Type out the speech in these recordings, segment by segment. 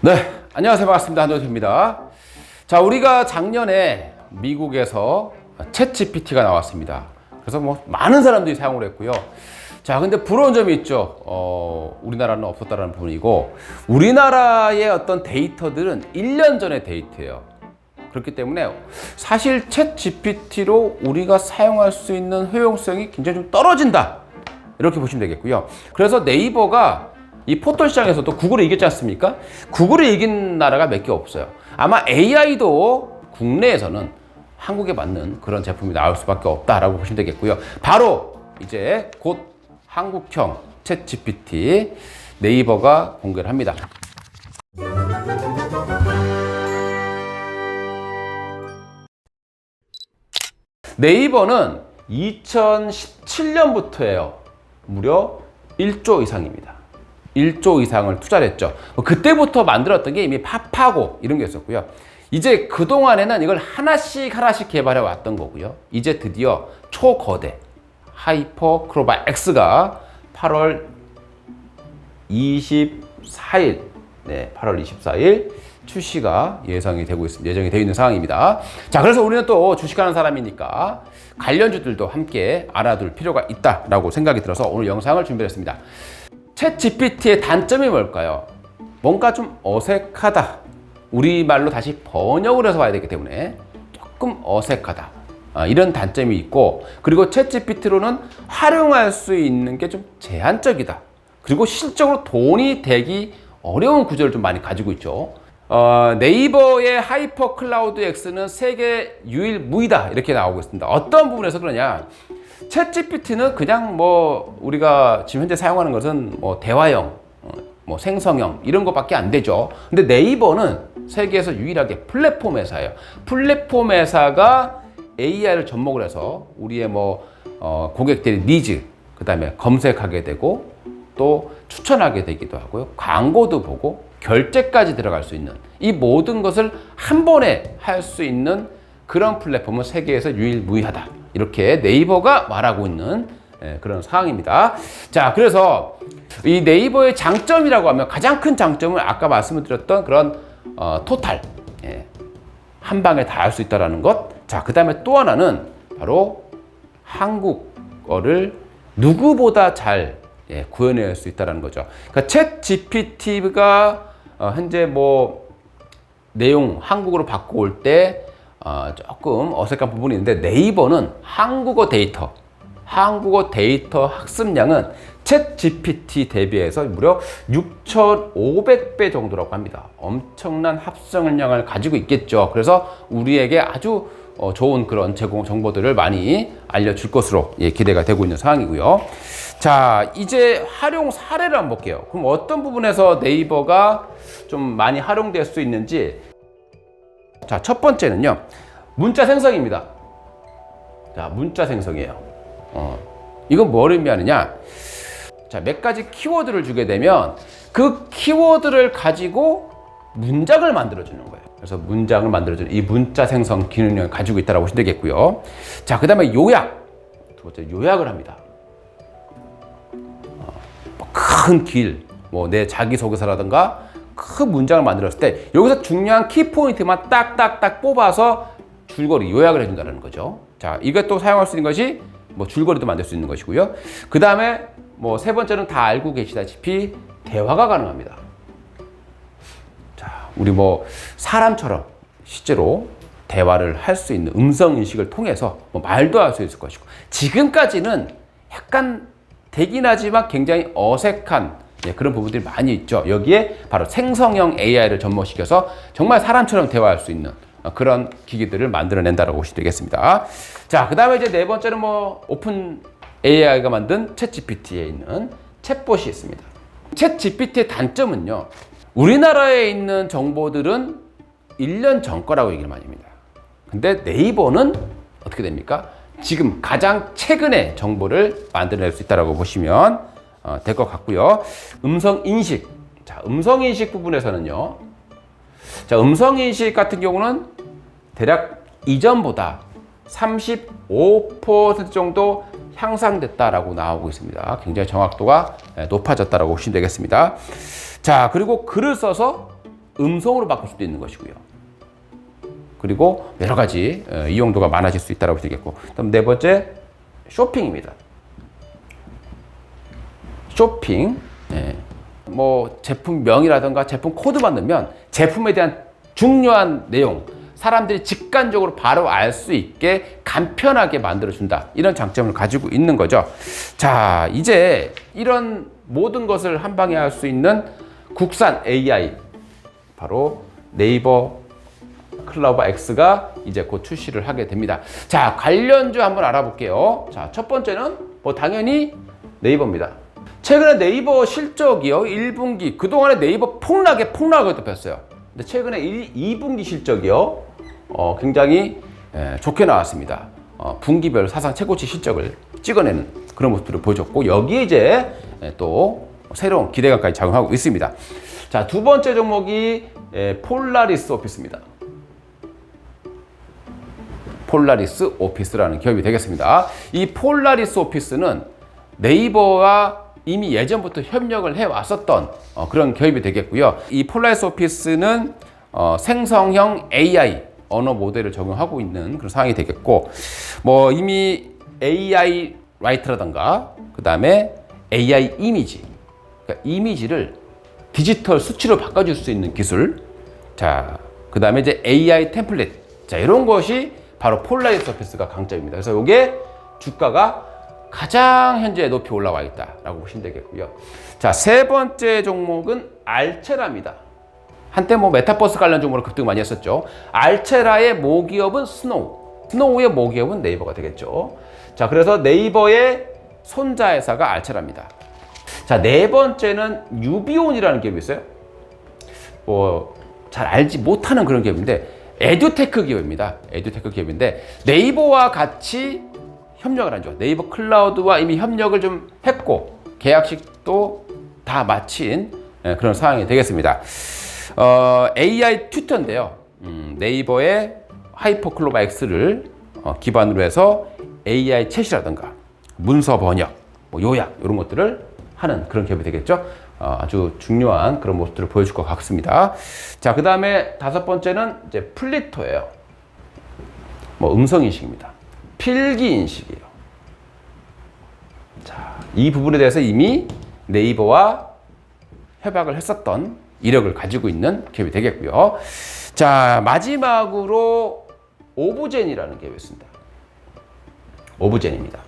네, 안녕하세요. 반갑습니다. 한도입니다. 자, 우리가 작년에 미국에서 챗 GPT가 나왔습니다. 그래서 뭐 많은 사람들이 사용을 했고요. 자, 근데 부러운 점이 있죠. 어, 우리나라는 없었다라는 부분이고, 우리나라의 어떤 데이터들은 1년 전의 데이터예요. 그렇기 때문에 사실 챗 GPT로 우리가 사용할 수 있는 효용성이 굉장히 좀 떨어진다. 이렇게 보시면 되겠고요. 그래서 네이버가 이 포털 시장에서도 구글을 이겼지 않습니까? 구글을 이긴 나라가 몇 개 없어요. 아마 AI도 국내에서는 한국에 맞는 그런 제품이 나올 수밖에 없다라고 보시면 되겠고요. 바로 이제 곧 한국형 챗 GPT 네이버가 공개를 합니다. 네이버는 2017년부터예요. 무려 1조 이상입니다. 1조 이상을 투자를 했죠. 뭐 그때부터 만들었던 게 이미 팝하고 이런 게 있었고요. 이제 그동안에는 이걸 하나씩 하나씩 개발해 왔던 거고요. 이제 드디어 초거대 하이퍼 크로바 X가 8월 24일, 네, 8월 24일 출시가 예상이 되고 있, 예정이 되어 있는 상황입니다. 자, 그래서 우리는 또 주식하는 사람이니까 관련주들도 함께 알아둘 필요가 있다라고 생각이 들어서 오늘 영상을 준비했습니다. 챗 GPT의 단점이 뭘까요? 뭔가 좀 어색하다. 우리말로 다시 번역을 해서 봐야 되기 때문에 조금 어색하다. 아, 이런 단점이 있고 그리고 챗 GPT로는 활용할 수 있는 게 좀 제한적이다. 그리고 실적으로 돈이 되기 어려운 구조를 좀 많이 가지고 있죠. 어, 네이버의 하이퍼 클라우드 X는 세계 유일무이다 이렇게 나오고 있습니다. 어떤 부분에서 그러냐? 챗 GPT는 그냥 뭐 우리가 지금 현재 사용하는 것은 뭐 대화형, 어, 뭐 생성형 이런 것밖에 안 되죠. 근데 네이버는 세계에서 유일하게 플랫폼 회사예요. 플랫폼 회사가 AI를 접목을 해서 우리의 뭐 어, 고객들의 니즈, 그 다음에 검색하게 되고 또 추천하게 되기도 하고요. 광고도 보고 결제까지 들어갈 수 있는 이 모든 것을 한 번에 할 수 있는 그런 플랫폼은 세계에서 유일무이하다. 이렇게 네이버가 말하고 있는 예, 그런 상황입니다. 자, 그래서 이 네이버의 장점이라고 하면 가장 큰 장점은 아까 말씀을 드렸던 그런 어, 토탈 예, 한 방에 다 할 수 있다라는 것. 자, 그 다음에 또 하나는 바로 한국어를 누구보다 잘 예, 구현할 수 있다는 거죠. 그러니까 챗 GPT가 어, 현재 뭐 내용 한국어로 바꿔올 때 어, 조금 어색한 부분이 있는데 네이버는 한국어 데이터, 한국어 데이터 학습량은 챗 GPT 대비해서 무려 6,500배 정도라고 합니다. 엄청난 합성량을 가지고 있겠죠. 그래서 우리에게 아주 어, 좋은 그런 제공 정보들을 많이 알려줄 것으로 예, 기대가 되고 있는 상황이고요. 자, 이제 활용 사례를 한번 볼게요. 그럼 어떤 부분에서 네이버가 좀 많이 활용될 수 있는지. 자, 첫 번째는요. 문자 생성입니다. 자, 문자 생성이에요. 어, 이건 뭘 의미하느냐? 자, 몇 가지 키워드를 주게 되면 그 키워드를 가지고 문장을 만들어 주는 거예요. 그래서 문장을 만들어 주는 이 문자 생성 기능을 가지고 있다고 보시면 되겠고요. 자, 그 다음에 요약. 두 번째, 요약을 합니다. 어, 큰 길, 뭐 내 자기소개서라든가 큰 문장을 만들었을 때 여기서 중요한 키포인트만 딱딱딱 뽑아서 줄거리 요약을 해준다는 거죠. 자, 이것도 사용할 수 있는 것이 뭐 줄거리도 만들 수 있는 것이고요. 그 다음에 뭐 세 번째는 다 알고 계시다시피 대화가 가능합니다. 자, 우리 뭐 사람처럼 실제로 대화를 할 수 있는 음성 인식을 통해서 뭐 말도 할 수 있을 것이고 지금까지는 약간 되긴 하지만 굉장히 어색한 예, 그런 부분들이 많이 있죠. 여기에 바로 생성형 AI를 접목시켜서 정말 사람처럼 대화할 수 있는 어, 그런 기기들을 만들어낸다라고 보시면 되겠습니다. 자, 그 다음에 이제 네 번째는 뭐 오픈 AI가 만든 챗 GPT에 있는 챗봇이 있습니다. 챗 GPT의 단점은요. 우리나라에 있는 정보들은 1년 전 거라고 얘기를 많이 합니다. 근데 네이버는 어떻게 됩니까? 지금 가장 최근의 정보를 만들어낼 수 있다고 보시면 어, 될 것 같고요. 음성 인식. 자, 음성 인식 부분에서는요. 자, 음성 인식 같은 경우는 대략 이전보다 35% 정도 향상됐다라고 나오고 있습니다. 굉장히 정확도가 예, 높아졌다라고 보시면 되겠습니다. 자, 그리고 글을 써서 음성으로 바꿀 수도 있는 것이고요. 그리고 여러 가지 어, 이용도가 많아질 수 있다고 되겠고. 그다음 네 번째 쇼핑입니다. 쇼핑. 예. 뭐 제품명이라든가 제품 코드만 넣으면 제품에 대한 중요한 내용 사람들이 직관적으로 바로 알 수 있게 간편하게 만들어 준다. 이런 장점을 가지고 있는 거죠. 자, 이제 이런 모든 것을 한 방에 할 수 있는 국산 AI 바로 네이버 클라우버 X가 이제 곧 출시를 하게 됩니다. 자, 관련주 한번 알아볼게요. 자, 첫 번째는 뭐 당연히 네이버입니다. 최근에 네이버 실적이요. 1분기 그동안에 네이버 폭락에 폭락을 덮였어요. 근데 최근에 1, 2분기 실적이요. 어, 굉장히 예, 좋게 나왔습니다. 어, 분기별 사상 최고치 실적을 찍어내는 그런 모습들을 보여줬고 여기에 이제 예, 또 새로운 기대감까지 작용하고 있습니다. 자, 두 번째 종목이 예, 폴라리스 오피스입니다. 폴라리스 오피스라는 기업이 되겠습니다. 이 폴라리스 오피스는 네이버와 이미 예전부터 협력을 해왔었던 어, 그런 기업이 되겠고요. 이 폴라리스 오피스는 어, 생성형 AI 언어 모델을 적용하고 있는 그런 상황이 되겠고, 뭐 이미 AI 라이트라든가 그 다음에 AI 이미지, 그러니까 이미지를 디지털 수치로 바꿔줄 수 있는 기술, 자, 그 다음에 이제 AI 템플릿, 자 이런 것이 바로 폴라리스 서피스가 강점입니다. 그래서 이게 주가가 가장 현재 높이 올라와 있다라고 보시면 되겠고요. 자, 세 번째 종목은 알체라입니다. 한때 뭐 메타버스 관련 종목으로 급등 많이 했었죠. 알체라의 모기업은 스노우, 스노우의 모기업은 네이버가 되겠죠. 자, 그래서 네이버의 손자 회사가 알체라입니다. 자, 네 번째는 유비온이라는 기업이 있어요. 뭐 잘 알지 못하는 그런 기업인데 에듀테크 기업입니다. 에듀테크 기업인데 네이버와 같이 협력을 하죠. 네이버 클라우드와 이미 협력을 좀 했고 계약식도 다 마친 예, 그런 상황이 되겠습니다. 어, AI 튜터인데요. 음, 네이버의 하이퍼클로바 X를 어, 기반으로 해서 AI 챗이라든가 문서 번역, 뭐 요약 이런 것들을 하는 그런 기업이 되겠죠. 어, 아주 중요한 그런 모습들을 보여줄 것 같습니다. 자, 그 다음에 다섯 번째는 이제 플리토예요. 뭐 음성 인식입니다. 필기 인식이에요. 자, 이 부분에 대해서 이미 네이버와 협약을 했었던 이력을 가지고 있는 기업이 되겠고요. 자, 마지막으로 오브젠이라는 기업이 있습니다. 오브젠입니다.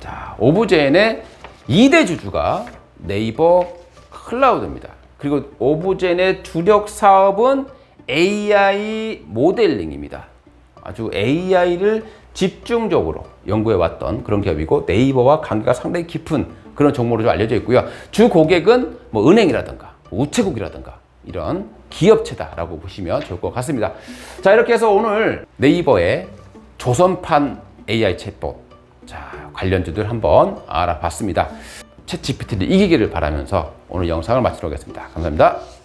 자, 오브젠의 2대 주주가 네이버 클라우드입니다. 그리고 오브젠의 주력 사업은 AI 모델링입니다. 아주 AI를 집중적으로 연구해 왔던 그런 기업이고 네이버와 관계가 상당히 깊은 그런 종목으로 좀 알려져 있고요. 주 고객은 뭐 은행이라든가 우체국이라든가 이런 기업체다라고 보시면 좋을 것 같습니다. 자 이렇게 해서 오늘 네이버의 조선판 AI 챗봇 자 관련주들 한번 알아봤습니다. 챗 GPT를 이기기를 바라면서 오늘 영상을 마치도록 하겠습니다. 감사합니다.